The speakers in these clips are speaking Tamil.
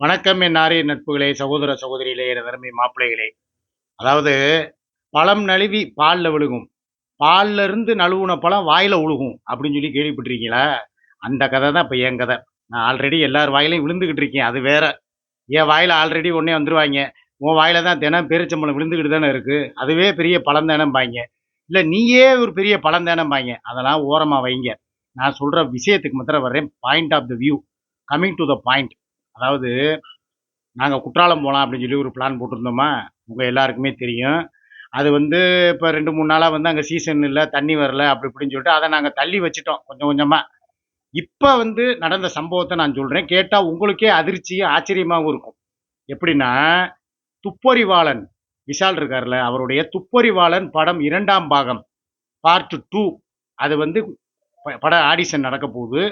வணக்கம் என் ஆரிய நட்புகளே சகோதர சகோதரிகளே என் அருமை மாப்பிள்ளைகளே. அதாவது பழம் நழுவி பாலில் விழுகும். பால்ல இருந்து நழுவுன பழம் வாயில் உழுகும் அப்படின்னு சொல்லி கேள்விப்பட்டிருக்கீங்களா? அந்த கதை தான் இப்போ என் கதை. நான் ஆல்ரெடி எல்லார் வாயிலையும் விழுந்துக்கிட்டு இருக்கேன். அது வேற. என் வாயில் ஆல்ரெடி ஒன்றே வந்துருவாங்க. உன் வாயில தான் தினம் பேரிச்சம்பழம் விழுந்துக்கிட்டு தானே இருக்குது அதுவே பெரிய பழம் பாய்ங்க இல்லை நீயே ஒரு பெரிய பழம் தானேம்பாங்க. அதெல்லாம் ஓரமாக வைங்க. நான் சொல்கிற விஷயத்துக்கு மாத்திரம் வர்றேன். Point of the view coming to the point அதாவது நாங்கள் குற்றாலம் போகலாம் அப்படின்னு சொல்லி ஒரு பிளான் போட்டிருந்தோமா? உங்கள் எல்லாருக்குமே தெரியும். அது வந்து இப்போ ரெண்டு மூணு நாளாக வந்து அங்கே சீசன் இல்லை தண்ணி வரல அப்படி இப்படின்னு சொல்லிட்டு அதை நாங்கள் தள்ளி வச்சிட்டோம் கொஞ்சம் கொஞ்சமாக இப்போ வந்து நடந்த சம்பவத்தை நான் சொல்கிறேன் கேட்டால் உங்களுக்கே அதிர்ச்சியும் ஆச்சரியமாகவும் இருக்கும். எப்படின்னா துப்பறிவாளன் விஷால் இருக்கார்ல அவருடைய துப்பறிவாளன் படம் இரண்டாம் பாகம் பார்ட் டூ அது வந்து ப- பட ஆடிஷன் நடக்க போகுது.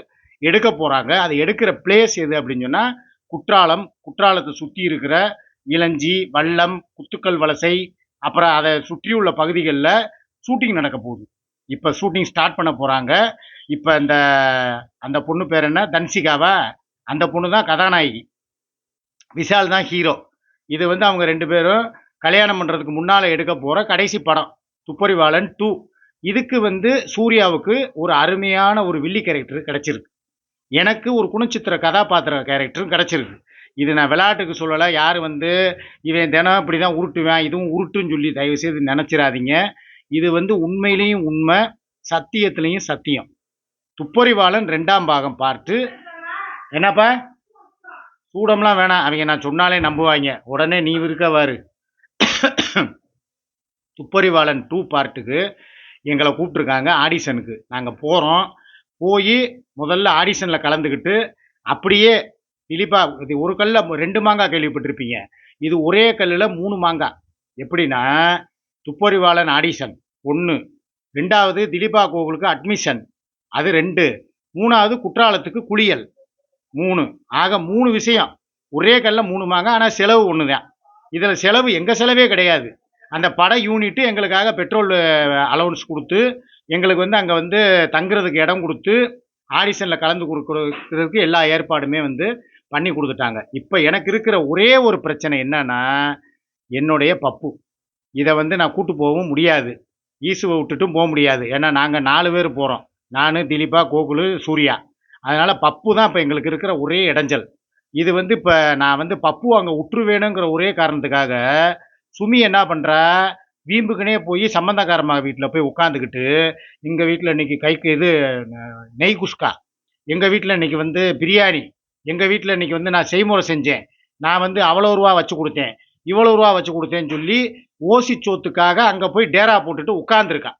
எடுக்க போகிறாங்க அது எடுக்கிற பிளேஸ் எது அப்படின்னு சொன்னால் குற்றாலம் குற்றாலத்தை சுற்றி இருக்கிற இளஞ்சி வல்லம் குத்துக்கல் வலசை அப்புறம் அதை சுற்றியுள்ள பகுதிகளில் ஷூட்டிங் நடக்க போகுது. இப்போ ஷூட்டிங் ஸ்டார்ட் பண்ண போகிறாங்க இப்போ இந்த அந்த பொண்ணு பேர் என்ன? தன்சிகாவா? அந்த பொண்ணு தான் கதாநாயகி. விஷால் தான் ஹீரோ இது வந்து அவங்க ரெண்டு பேரும் கல்யாணம் பண்ணுறதுக்கு முன்னால் எடுக்க போகிற கடைசி படம் துப்பறிவாளன் டூ இதுக்கு வந்து சூர்யாவுக்கு ஒரு அருமையான ஒரு வில்லி கேரக்டர் கிடச்சிருக்கு. எனக்கு ஒரு குணச்சித்திர கதாபாத்திர கேரக்டரும் கிடச்சிருக்கு. இது நான் விளையாட்டுக்கு சொல்லலை. யார் வந்து இவன் தினம் இப்படி தான் உருட்டுவேன் இதுவும் உருட்டுன்னு சொல்லி தயவு செய்து நினச்சிடாதீங்க. இது வந்து உண்மையிலையும் உண்மை சத்தியத்திலையும் சத்தியம். துப்பறிவாளன் ரெண்டாம் பாகம் பார்த்து என்னப்பா? சூடம்லாம் வேணாம். அவங்க நான் சொன்னாலே நம்புவாங்க. உடனே நீ இருக்கவாரு துப்பறிவாளன் டூ பார்ட்டுக்கு எங்களை கூப்பிட்ருக்காங்க ஆடிஷனுக்கு. நாங்கள் போகிறோம் போய் முதல்ல ஆடிஷனில் கலந்துக்கிட்டு அப்படியே திலீபா இது ஒரு கல்லில் ரெண்டு மாங்காய் கேள்விப்பட்டிருப்பீங்க. இது ஒரே கல்லில் மூணு மாங்காய் எப்படின்னா துப்பறிவாளன் ஆடிஷன் ஒன்று ரெண்டாவது திலீபா கோகுலுக்கு அட்மிஷன் அது ரெண்டு. மூணாவது குற்றாலத்துக்கு குளியல் மூணு. ஆக மூணு விஷயம். ஒரே கல்ல மூணு மாங்க ஆனால் செலவு ஒன்று தான் இதில் செலவு எங்கள் செலவே கிடையாது. அந்த பட யூனிட்டு எங்களுக்காக பெட்ரோல் அலவன்ஸ் கொடுத்து எங்களுக்கு வந்து அங்கே வந்து தங்குறதுக்கு இடம் கொடுத்து ஆடிஷனில் கலந்து கொடுக்குறதுக்கு எல்லா ஏற்பாடுமே வந்து பண்ணி கொடுத்துட்டாங்க. இப்போ எனக்கு இருக்கிற ஒரே ஒரு பிரச்சனை என்னன்னா என்னுடைய பப்பு. இதை வந்து நான் கூட்டு போகவும் முடியாது. ஈசுவை விட்டுட்டும் போக முடியாது. ஏன்னா நாங்கள் நாலு பேர் போகிறோம் நான் திலீபா கோகுலு சூர்யா. அதனால் பப்பு தான் இப்போ எங்களுக்கு இருக்கிற ஒரே இடைஞ்சல். இது வந்து இப்போ நான் வந்து பப்பு அங்கே விட்டுருவேணுங்கிற ஒரே காரணத்துக்காக சுமி என்ன பண்ணுறா வீம்புக்குனே போய் சம்மந்தக்காரமாக வீட்டில் போய் உட்காந்துக்கிட்டு எங்கள் வீட்டில் இன்னைக்கு கைக்கு இது நெய் குஸ்கா எங்கள் வீட்டில் இன்னைக்கு வந்து பிரியாணி. எங்கள் வீட்டில் இன்னைக்கு வந்து நான் செய்முறை செஞ்சேன். நான் வந்து அவ்வளோ ரூபா வச்சு கொடுத்தேன். இவ்வளோ ரூபா வச்சு கொடுத்தேன்னு சொல்லி ஓசி சோத்துக்காக அங்கே போய் டேரா போட்டுட்டு உட்காந்துருக்கா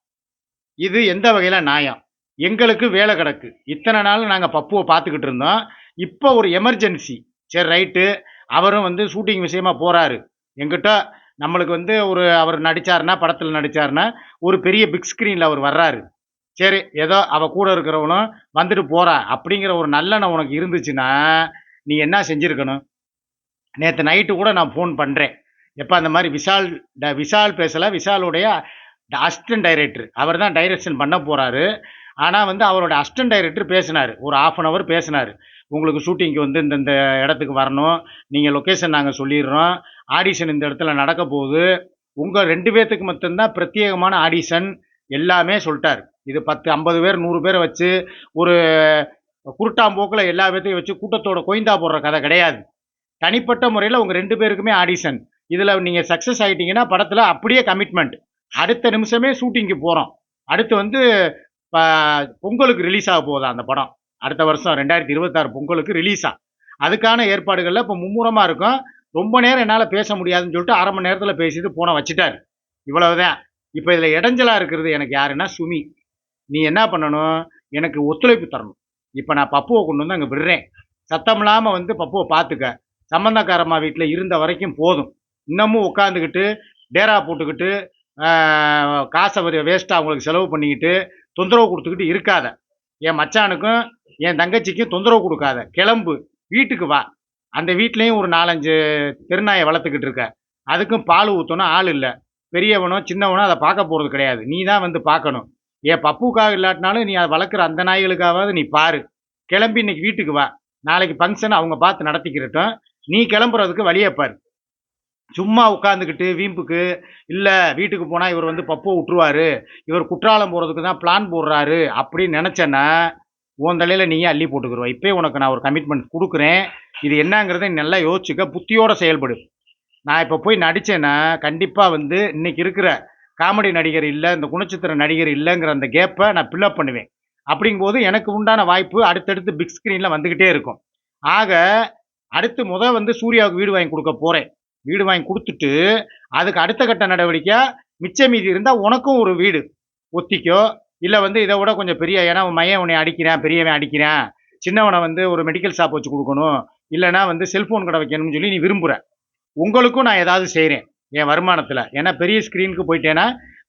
இது எந்த வகையில் நியாயம்? எங்களுக்கு வேலை கிடக்கு. இத்தனை நாள் நாங்கள் பப்புவை பார்த்துக்கிட்டு இருந்தோம். இப்போ ஒரு எமர்ஜென்சி சரி ரைட்டு அவரும் வந்து ஷூட்டிங் விஷயமா போகிறாரு எங்கிட்ட நம்மளுக்கு வந்து ஒரு அவர் நடிச்சாருன்னா படத்தில் நடிச்சாருன்னா ஒரு பெரிய பிக் ஸ்க்ரீனில் அவர் வர்றாரு. சரி ஏதோ அவள் கூட இருக்கிறவனும் வந்துட்டு போகிறா அப்படிங்கிற ஒரு நல்லெண்ணம் உனக்கு இருந்துச்சுன்னா நீ என்ன செஞ்சுருக்கணும்? நேற்று நைட்டு கூட நான் ஃபோன் பண்ணுறேன் எப்போ அந்த மாதிரி விஷால் ட- விஷால் பேசலை. விஷாலுடைய அசிஸ்டன்ட் டைரக்டர் அவர் தான் டைரக்ஷன் பண்ண போகிறாரு ஆனால் வந்து அவரோட அசிஸ்டன்ட் டைரக்டர் பேசினார். ஒரு ஆஃப் அன் ஹவர் பேசினார். உங்களுக்கு ஷூட்டிங்க்கு வந்து இந்தந்த இடத்துக்கு வரணும். நீங்கள் லொக்கேஷன் நாங்கள் சொல்லிடுறோம். ஆடிஷன் இந்த இடத்துல நடக்க போகுது. உங்கள் ரெண்டு பேர்த்துக்கு மட்டும்தான் பிரத்யேகமான ஆடிஷன் எல்லாமே சொல்லிட்டார். இது பத்து ஐம்பது பேர் நூறு பேரை வச்சு ஒரு குருட்டாம்போக்கில் எல்லா பேர்த்தையும் வச்சு கூட்டத்தோட கொய்ந்தா போடுற கதை கிடையாது. தனிப்பட்ட முறையில் உங்கள் ரெண்டு பேருக்குமே ஆடிஷன் இதில் நீங்கள் சக்ஸஸ் ஆகிட்டீங்கன்னா படத்தில் அப்படியே கமிட்மெண்ட் அடுத்த நிமிஷமே ஷூட்டிங்க்கு போகிறோம் அடுத்து வந்து ப- பொங்கலுக்கு ரிலீஸ் ஆக போகுதா அந்த படம். அடுத்த வருஷம் ரெண்டாயிரத்தி இருபத்தாறு பொங்கலுக்கு ரிலீஸா அதுக்கான ஏற்பாடுகளில் இப்போ மும்முரமாக இருக்கும். ரொம்ப நேரம் என்னால் பேச முடியாதுன்னு சொல்லிட்டு அரை மணி நேரத்தில் பேசிட்டு போன வச்சுட்டார். இவ்வளவுதான். இப்போ இதில் இடைஞ்சலாக இருக்கிறது எனக்கு யாருன்னா சுமி. நீ என்ன பண்ணணும்? எனக்கு ஒத்துழைப்பு தரணும். இப்போ நான் பப்புவை கொண்டு வந்து அங்கே விடுறேன். சத்தம் இல்லாமல் வந்து பப்புவை பார்த்துக்க சம்மந்தக்காரம்மா வீட்டில் இருந்த வரைக்கும் போதும். இன்னமும் உட்காந்துக்கிட்டு டேரா போட்டுக்கிட்டு காசை காசை வேஸ்ட்டாக அவங்களுக்கு செலவு பண்ணிக்கிட்டு தொந்தரவு கொடுத்துக்கிட்டு இருக்காத. என் மச்சானுக்கும் என் தங்கச்சிக்கும் தொந்தரவு கொடுக்காத. கிளம்பு. வீட்டுக்கு வா. அந்த வீட்லேயும் ஒரு நாலஞ்சு தெருநாயை வளர்த்துக்கிட்டு இருக்க. அதுக்கும் பால் ஊற்றணும் ஆள் இல்லை. பெரியவனோ சின்னவனோ அதை பார்க்க போகிறது கிடையாது. நீ தான் வந்து பார்க்கணும். என் பப்புக்காக இல்லாட்டினாலும் நீ அதை வளர்க்குற அந்த நாய்களுக்காவது நீ பாரு. கிளம்பி இன்னைக்கு வீட்டுக்கு வா. நாளைக்கு ஃபங்க்ஷன் அவங்க பார்த்து நடத்திக்கிறட்டும் நீ கிளம்புறதுக்கு வழியை பாரு. சும்மா உட்காந்துக்கிட்டு வீம்புக்கு இல்லை வீட்டுக்கு போனால் இவர் வந்து பப்போ விட்டுருவாரு இவர் குற்றாலம் போகிறதுக்கு தான் பிளான் போடுறாரு. அப்படின்னு நினச்சேன்னா உன் தலையில் நீயே அள்ளி போட்டுக்கிருவ. இப்போ உனக்கு நான் ஒரு கமிட்மெண்ட் கொடுக்குறேன். இது என்னங்கிறத நல்லா யோசிச்சுக்க. புத்தியோடு செயல்படு. நான் இப்போ போய் நடித்தேன்னா கண்டிப்பாக வந்து இன்னைக்கு இருக்கிற காமெடி நடிகர் இல்லை இந்த குணச்சித்திர நடிகர் இல்லைங்கிற அந்த கேப்பை நான் ஃபில்அப் பண்ணுவேன். அப்படிங்கும்போது எனக்கு உண்டான வாய்ப்பு அடுத்தடுத்து பிக் ஸ்க்ரீனில் வந்துக்கிட்டே இருக்கும். ஆக அடுத்து முத வந்து சூர்யாவுக்கு வீடு வாங்கி கொடுக்க போகிறேன் வீடு வாங்கி கொடுத்துட்டு அதுக்கு அடுத்த கட்ட நடவடிக்கை மிச்ச மீதி இருந்தால் உனக்கும் ஒரு வீடு ஒத்திக்கோ. இல்லை வந்து இதை விட கொஞ்சம் பெரிய ஏன்னா மையன் உன்னை அடிக்கிறேன் பெரியவன் அடிக்கிறேன். சின்னவனை வந்து ஒரு மெடிக்கல் ஷாப் வச்சு கொடுக்கணும். இல்லைன்னா வந்து செல்ஃபோன் கடை வைக்கணும்னு சொல்லி நீ விரும்புகிற உங்களுக்கும் நான் ஏதாவது செய்கிறேன் என் வருமானத்தில். ஏன்னா பெரிய ஸ்க்ரீனுக்கு போயிட்டேன்னா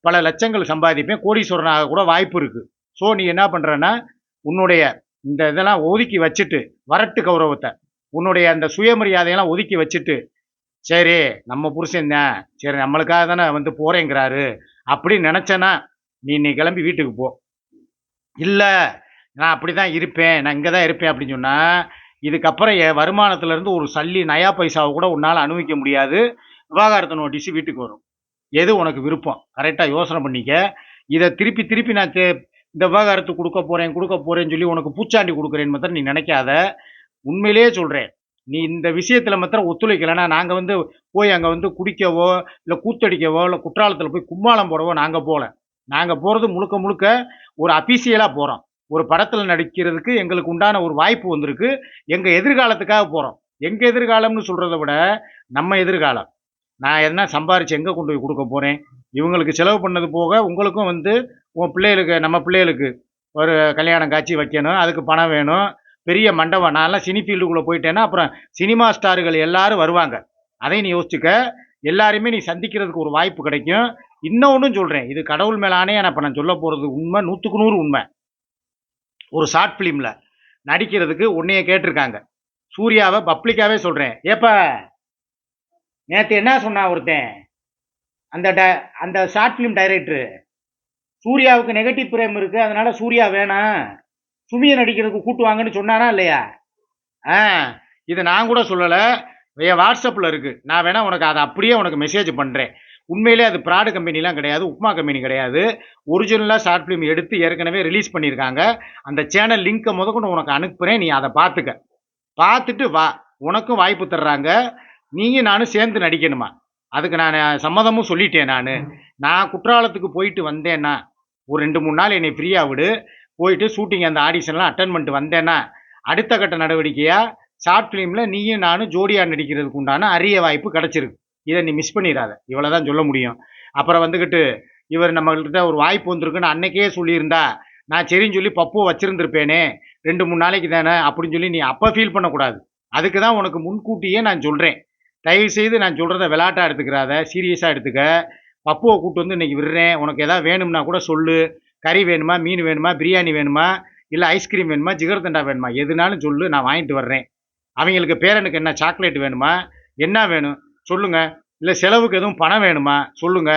பல லட்சங்கள் சம்பாதிப்பேன். கோடீஸ்வரனாக கூட வாய்ப்பு இருக்குது ஸோ நீ என்ன பண்ணுறன்னா உன்னுடைய இந்த இதெல்லாம் ஒதுக்கி வச்சுட்டு வரட்டு கௌரவத்தை உன்னுடைய அந்த சுயமரியாதையெல்லாம் ஒதுக்கி வச்சுட்டு சரி நம்ம புருஷன் தான் சரி நம்மளுக்காக தானே வந்து போகிறேங்கிறாரு அப்படின்னு நினச்சேன்னா நீ இன்னைக்கு கிளம்பி வீட்டுக்கு போ. இல்லை நான் அப்படி தான் இருப்பேன். நான் இங்கே தான் இருப்பேன் அப்படின்னு சொன்னால் இதுக்கப்புறம் என் வருமானத்துலேருந்து ஒரு சல்லி நயா பைசாவை கூட உன்னால் அனுபவிக்க முடியாது. விவாகரத்து நோட்டீஸ் வீட்டுக்கு வரும். எது உனக்கு விருப்பம்? கரெக்டாக யோசனை பண்ணிக்க. இதை திருப்பி திருப்பி நான் தே- இந்த விவாகரத்து கொடுக்க போகிறேன் கொடுக்க போகிறேன்னு சொல்லி உனக்கு பூச்சாண்டி கொடுக்குறேன்னு மாத்திரம் நீ நினைக்காத. உண்மையிலேயே சொல்கிறேன் நீ இந்த விஷயத்தில் மாத்திரம் ஒத்துழைக்கலைன்னா நாங்கள் வந்து போய் அங்கே வந்து குடிக்கவோ இல்லை கூத்தடிக்கவோ இல்லை குற்றாலத்தில் போய் கும்மாளம் போடவோ நாங்கள் போகல நாங்கள் போகிறது முழுக்க முழுக்க ஒரு அபிஷியலாக போகிறோம் ஒரு படத்தில் நடிக்கிறதுக்கு எங்களுக்கு உண்டான ஒரு வாய்ப்பு வந்திருக்கு. எங்கள் எதிர்காலத்துக்காக போகிறோம் எங்கள் எதிர்காலம்னு சொல்கிறத விட நம்ம எதிர்காலம். நான் என்ன சம்பாரித்து எங்கே கொண்டு போய் கொடுக்க போகிறேன் இவங்களுக்கு செலவு பண்ணது போக உங்களுக்கும் வந்து உன் பிள்ளைகளுக்கு நம்ம பிள்ளைகளுக்கு ஒரு கல்யாணம் காட்சி வைக்கணும். அதுக்கு பணம் வேணும். பெரிய மண்டபம். நான்லாம் சினி ஃபீல்டுக்குள்ளே போயிட்டேன்னா அப்புறம் சினிமா ஸ்டார்கள் எல்லாரும் வருவாங்க. அதை நீ யோசிச்சுக்க. எல்லாருமே நீ சந்திக்கிறதுக்கு ஒரு வாய்ப்பு கிடைக்கும். இன்னொன்றும் சொல்கிறேன் இது கடவுள் மேலானே நான் இப்போ நான் சொல்ல போகிறது உண்மை. நூற்றுக்கு நூறு உண்மை. ஒரு ஷார்ட் ஃபிலிமில் நடிக்கிறதுக்கு உன்னைய கேட்டிருக்காங்க. சூர்யாவை பப்ளிக்காகவே சொல்கிறேன் ஏப்பா நேற்று என்ன சொன்னா ஒருத்தன்? அந்த ட அந்த ஷார்ட் ஃபிலிம் டைரக்டரு சூர்யாவுக்கு நெகட்டிவ் பிரேம் இருக்குது அதனால் சூர்யா வேணாம். சுமியை நடிக்கிறதுக்கு கூட்டுவாங்கன்னு சொன்னானா இல்லையா? ஆ இது நான் கூட சொல்லலை. என் வாட்ஸ்அப்பில் இருக்குது நான் வேணா உனக்கு அதை அப்படியே உனக்கு மெசேஜ் பண்ணுறேன் உண்மையிலே அது ப்ராடு கம்பெனிலாம் கிடையாது உப்மா கம்பெனி கிடையாது. ஒரிஜினலாக ஷார்ட் ஃபிலிம் எடுத்து ஏற்கனவே ரிலீஸ் பண்ணியிருக்காங்க. அந்த சேனல் லிங்க்கை முதற்கொண்டு உனக்கு அனுப்புகிறேன் நீ அதை பார்த்துக்க. பார்த்துட்டு வா. உனக்கும் வாய்ப்பு தர்றாங்க. நீயும் நானும் சேர்ந்து நடிக்கணுமா? அதுக்கு நான் சம்மதமும் சொல்லிட்டேன் நான். நான் குற்றாலத்துக்கு போயிட்டு வந்தேன்னா ஒரு ரெண்டு மூணு நாள் என்னை ஃப்ரீயாக விடு. போயிட்டு ஷூட்டிங் அந்த ஆடிஷன்லாம் அட்டன் பண்ணிட்டு வந்தேன்னா அடுத்த கட்ட நடவடிக்கையாக ஷார்ட் ஃபிலிமில் நீயும் நானும் ஜோடியாக நடிக்கிறதுக்கு உண்டான அரிய வாய்ப்பு கிடச்சிருக்கு. இதை நீ மிஸ் பண்ணிடாத. இவ்வளோ தான் சொல்ல முடியும். அப்புறம் வந்துக்கிட்டு இவர் நம்மகிட்ட ஒரு வாய்ப்பு வந்திருக்குன்னு அன்னைக்கே சொல்லியிருந்தா நான் சரின்னு சொல்லி பப்புவை வச்சுருந்துருப்பேனே ரெண்டு மூணு நாளைக்கு தானே அப்படின்னு சொல்லி நீ அப்போ ஃபீல் பண்ணக்கூடாது. அதுக்கு தான் உனக்கு முன்கூட்டியே நான் சொல்கிறேன் தயவு செய்து நான் சொல்கிறத விளாட்டாக எடுத்துக்கிறாத சீரியஸாக எடுத்துக்க. பப்புவை கூப்பிட்டு வந்து இன்றைக்கி விடுறேன். உனக்கு எதாவது வேணும்னா கூட சொல்லு. கறி வேணுமா மீன் வேணுமா பிரியாணி வேணுமா இல்லை ஐஸ்கிரீம் வேணுமா ஜிகர்தண்டா வேணுமா எதுனாலும் சொல்லு நான் வாங்கிட்டு வர்றேன். அவங்களுக்கு பேரனுக்கு என்ன சாக்லேட் வேணுமா என்ன வேணும் சொல்லுங்க. இல்லை செலவுக்கு எதுவும் பணம் வேணுமா சொல்லுங்க.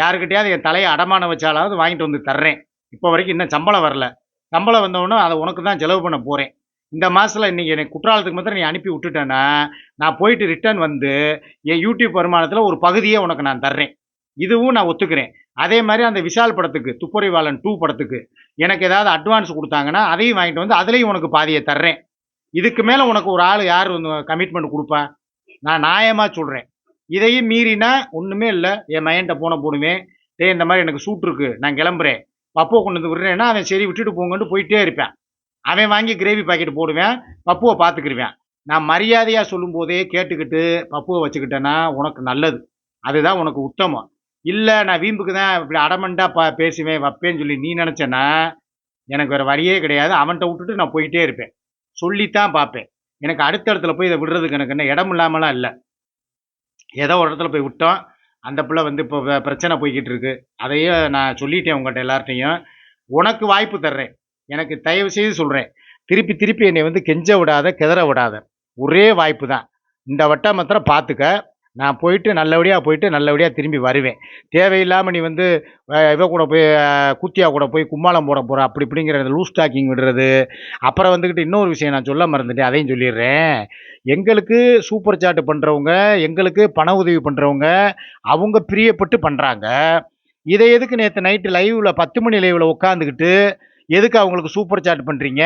யாருக்கிட்டையாவது என் தலையை அடமானம் வச்சாலாவது வாங்கிட்டு வந்து தர்றேன். இப்போ வரைக்கும் இன்னும் சம்பளம் வரல. சம்பளம் வந்தவொடனே அதை உனக்கு தான் செலவு பண்ண போகிறேன் இந்த மாதத்தில் இன்றைக்கி எனக்கு குற்றாலத்துக்கு மாத்திரம் நீ அனுப்பி விட்டுட்டேன்னா நான் போயிட்டு ரிட்டர்ன் வந்து என் யூடியூப் வருமானத்தில் ஒரு பகுதியை உனக்கு நான் தர்றேன். இதுவும் நான் ஒத்துக்கிறேன். அதே மாதிரி அந்த விஷால் படத்துக்கு துப்புரைவாளன் டூ படத்துக்கு எனக்கு ஏதாவது அட்வான்ஸ் கொடுத்தாங்கன்னா அதையும் வாங்கிட்டு வந்து அதுலேயும் உனக்கு பாதியை தர்றேன். இதுக்கு மேலே உனக்கு ஒரு ஆள் யார் கமிட்மெண்ட் கொடுப்பா? நான் நியாயமாக சொல்கிறேன் இதையும் மீறினா ஒன்றுமே இல்லை. என் மையன்ட்ட போன போடுவேன் டேய் இந்த மாதிரி எனக்கு சூட் இருக்கு. நான் கிளம்புறேன். பப்புவை கொண்டு வந்து விடுறேன்னா அவன் சரி விட்டுட்டு போங்கன்ட்டு போயிட்டே இருப்பேன். அவன் வாங்கி கிரேவி பாக்கெட் போடுவேன். பப்புவை பார்த்துக்கிடுவேன் நான் மரியாதையாக சொல்லும்போதே கேட்டுக்கிட்டு பப்புவை வச்சுக்கிட்டேன்னா உனக்கு நல்லது. அதுதான் உனக்கு உத்தமம். இல்லை நான் வீம்புக்கு தான் இப்படி அடமண்டாக பா பேசுவேன் வைப்பேன்னு சொல்லி நீ நினச்சேன்னா எனக்கு வேறு வழியே கிடையாது. அவன்கிட்ட விட்டுட்டு நான் போயிட்டே இருப்பேன். சொல்லித்தான் பார்ப்பேன். எனக்கு அடுத்த இடத்துல போய் இதை விடுறதுக்கு எனக்கு என்ன இடம் இல்லாமலாம் இல்லை. ஏதோ ஒரு இடத்துல போய் விட்டோம். அந்த பிள்ளை வந்து இப்போ பிரச்சனை போய்கிட்டு இருக்கு. அதையே நான் சொல்லிட்டேன் உங்கள்கிட்ட எல்லார்ட்டையும். உனக்கு வாய்ப்பு தர்றேன். எனக்கு தயவு செய்து சொல்கிறேன் திருப்பி திருப்பி என்னை வந்து கெஞ்ச விடாத கிதற விடாத. ஒரே வாய்ப்பு தான். இந்த வட்டம் மாத்திரம் பார்த்துக்க. நான் போயிட்டு நல்லபடியாக போயிட்டு நல்லபடியாக திரும்பி வருவேன். தேவையில்லாமல் நீ வந்து இவ கூட போய் குத்தியா கூட போய் கும்மாளம் போட போகிற அப்படி இப்படிங்கிற லூஸ் டாக்கிங் விடுறது. அப்புறம் வந்துக்கிட்டு இன்னொரு விஷயம் நான் சொல்ல மறந்துட்டேன் அதையும் சொல்லிடுறேன். எங்களுக்கு சூப்பர் சாட் பண்ணுறவங்க எங்களுக்கு பண உதவி பண்ணுறவங்க அவங்க பிரியப்பட்டு பண்ணுறாங்க இதை எதுக்கு நேற்று நைட்டு லைவில் பத்து மணி லைவில் உட்காந்துக்கிட்டு எதுக்கு அவங்களுக்கு சூப்பர் சாட் பண்ணுறீங்க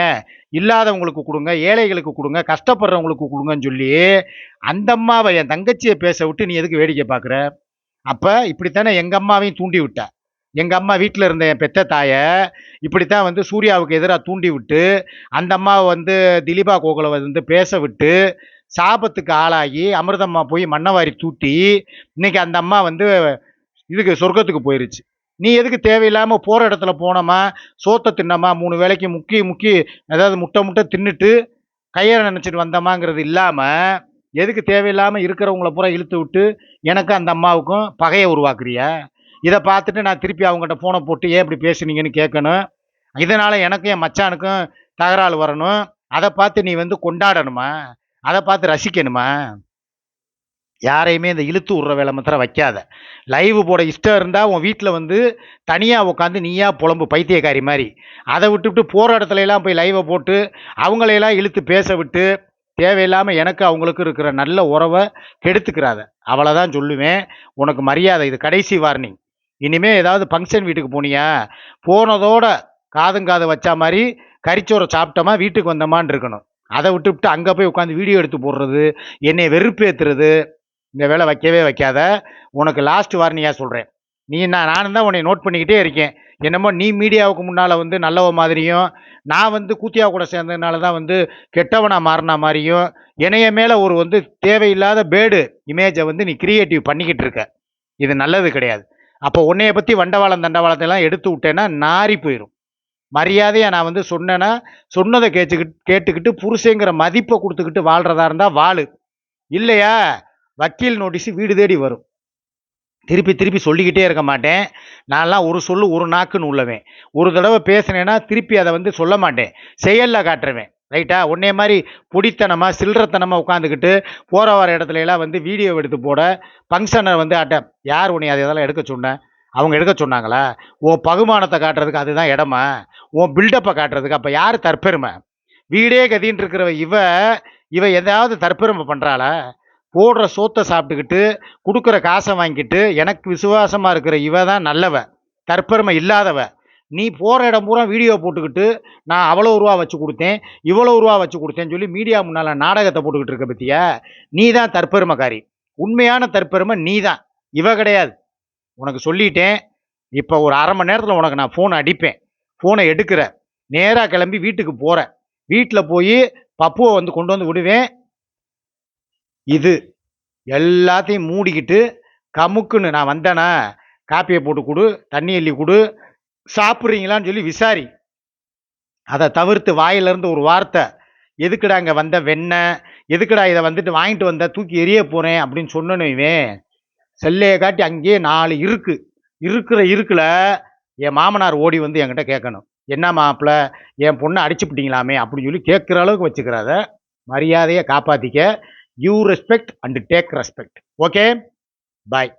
இல்லாதவங்களுக்கு கொடுங்க ஏழைகளுக்கு கொடுங்க கஷ்டப்படுறவங்களுக்கு கொடுங்கன்னு சொல்லி அந்த அம்மாவை என் தங்கச்சியை பேச விட்டு நீ எதுக்கு வேடிக்கை பார்க்குற? அப்போ இப்படித்தானே எங்கள் அம்மாவையும் தூண்டி விட்ட. எங்கள் அம்மா வீட்டில் இருந்த என் பெத்த தாயை இப்படித்தான் வந்து சூர்யாவுக்கு எதிராக தூண்டி விட்டு அந்த அம்மாவை வந்து திலீபா கோகுலை வந்து பேச விட்டு சாபத்துக்கு ஆளாகி அமிர்தம்மா போய் மண்ணவாரி தூட்டி இன்றைக்கி அந்த அம்மா வந்து இதுக்கு சொர்க்கத்துக்கு போயிருச்சு. நீ எதுக்கு தேவையில்லாமல் போகிற இடத்துல போனோமா சோத்தை தின்னமா மூணு வேலைக்கு முக்கி முக்கி அதாவது முட்டை முட்டை தின்னுட்டு கையை நினச்சிட்டு வந்தோமாங்கிறது இல்லாமல் எதுக்கு தேவையில்லாமல் இருக்கிறவங்கள பூரா இழுத்து விட்டு எனக்கும் அந்த அம்மாவுக்கும் பகையை உருவாக்குறியா? இதை பார்த்துட்டு நான் திருப்பி அவங்ககிட்ட ஃபோனை போட்டு ஏன் இப்படி பேசுனீங்கன்னு கேட்கணும். இதனால் எனக்கும் என் மச்சானுக்கும் தகராறு வரணும். அதை பார்த்து நீ வந்து கொண்டாடணுமா? அதை பார்த்து ரசிக்கணுமா? யாரையுமே இந்த இழுத்து விட்ற வேலை மாத்திரம் வைக்காத. லைவ் போட இஷ்டம் இருந்தால் உன் வீட்டில் வந்து தனியாக உட்காந்து நீயா புலம்பு பைத்தியக்காரி மாதிரி. அதை விட்டுவிட்டு போகிற இடத்துல போய் லைவை போட்டு அவங்களையெல்லாம் இழுத்து பேச விட்டு தேவையில்லாமல் எனக்கு அவங்களுக்கு இருக்கிற நல்ல உறவை கெடுத்துக்கிறாத. அவ்வளோதான் சொல்லுவேன். உனக்கு மரியாதை. இது கடைசி வார்னிங் இனிமேல் ஏதாவது ஃபங்க்ஷன் வீட்டுக்கு போனியா? போனதோட காதுங்காது வச்சா மாதிரி கறிச்சோரை சாப்பிட்டோமா? வீட்டுக்கு வந்தோமான்னு இருக்கணும். அதை விட்டுவிட்டு அங்கே போய் உட்காந்து வீடியோ எடுத்து போடுறது என்னை வெறுப்பேற்றுறது இந்த வேலை வைக்கவே வைக்காத. உனக்கு லாஸ்ட் வார்னியாக சொல்கிறேன் நீ நான் நானும் தான் உன்னை நோட் பண்ணிக்கிட்டே இருக்கேன். என்னமோ நீ மீடியாவுக்கு முன்னால் வந்து நல்லவ மாதிரியும் நான் வந்து கூத்தியா கூட சேர்ந்ததுனால தான் வந்து கெட்டவனாக மாறின மாதிரியும் இணைய மேலே ஒரு வந்து தேவையில்லாத பேடு இமேஜை வந்து நீ கிரியேட்டிவ் பண்ணிக்கிட்டு இருக்க. இது நல்லது கிடையாது. அப்போ உன்னைய பற்றி வண்டவாளம் தண்டவாளத்தை எல்லாம் எடுத்து விட்டேன்னா நாரி போயிடும் மரியாதையாக நான் வந்து சொன்னேன்னா சொன்னதை கேட்டுக்கிட்டு கேட்டுக்கிட்டு புருஷங்கிற மதிப்பை கொடுத்துக்கிட்டு வாழ்கிறதா இருந்தால் வாழு. இல்லையா? வக்கீல் நோட்டீஸ் வீடு தேடி வரும். திருப்பி திருப்பி சொல்லிக்கிட்டே இருக்க மாட்டேன். நான்லாம் ஒரு சொல்லு ஒரு நாக்குன்னு உள்ளவேன். ஒரு தடவை பேசினேன்னா திருப்பி அதை வந்து சொல்ல மாட்டேன். செயலில் காட்டுறவேன். ரைட்டா? உன்னே மாதிரி பொடித்தனமாக சில்லறத்தனமாக உட்காந்துக்கிட்டு போகிற வர இடத்துல எல்லாம் வந்து வீடியோ எடுத்து போட ஃபங்க்ஷனை வந்து அட்ட யார் உன்னை அதை இதெல்லாம் எடுக்க சொன்னேன் அவங்க எடுக்க சொன்னாங்களா? உன் பகுமானத்தை காட்டுறதுக்கு அதுதான் இடமா? உன் பில்டப்பை காட்டுறதுக்கு அப்போ யார் தற்பெருமை? வீடே கதின்னு இருக்கிறவ இவ இவ எதாவது தற்பெருமை பண்ணுறாளா போடுற சோத்தை சாப்பிட்டுக்கிட்டு கொடுக்குற காசை வாங்கிட்டு எனக்கு விசுவாசமாக இருக்கிற இவ தான் நல்லவ தற்பெருமை இல்லாதவ. நீ போகிற இடம் பூரா வீடியோ போட்டுக்கிட்டு நான் அவ்வளோ ரூபா வச்சு கொடுத்தேன் இவ்வளோ ரூபா வச்சு கொடுத்தேன்னு சொல்லி மீடியா முன்னால் நாடகத்தை போட்டுக்கிட்டு இருக்க பற்றியா நீ தான் தற்பெருமைக்காரி. உண்மையான தற்பெருமை நீ தான் இவ கிடையாது. உனக்கு சொல்லிட்டேன். இப்போ ஒரு அரை மணி நேரத்தில் உனக்கு நான் ஃபோனை அடிப்பேன். ஃபோனை எடுக்கிற நேராக கிளம்பி வீட்டுக்கு போகிறேன் வீட்டில் போய் பப்புவை வந்து கொண்டு வந்து விடுவேன். இது. எல்லாத்தையும் மூடிக்கிட்டு கமுக்குன்னு நான் வந்தேனா காப்பியை போட்டு கொடு தண்ணி அள்ளி கொடு சாப்பிட்றீங்களான்னு சொல்லி விசாரி. அதை தவிர்த்து வாயிலிருந்து ஒரு வார்த்தை எதுக்குடா இங்கே வந்த வெண்ணெய் எதுக்குடா இதை வந்துட்டு வாங்கிட்டு வந்த? தூக்கி எரிய போகிறேன் அப்படின்னு சொன்னேன்னு இவன் செல்லையை காட்டி அங்கேயே நாலு இருக்கு. இருக்கிற இருக்குல என் மாமனார் ஓடி வந்து என்கிட்ட கேட்கணும். என்ன மாப்பிள்ள என் பொண்ணை அடிச்சுப்பிட்டீங்களாமே? அப்படின்னு சொல்லி கேட்குற அளவுக்கு வச்சுக்கிறாத மரியாதையை காப்பாற்றிக்க You respect and take respect. Okay? Bye.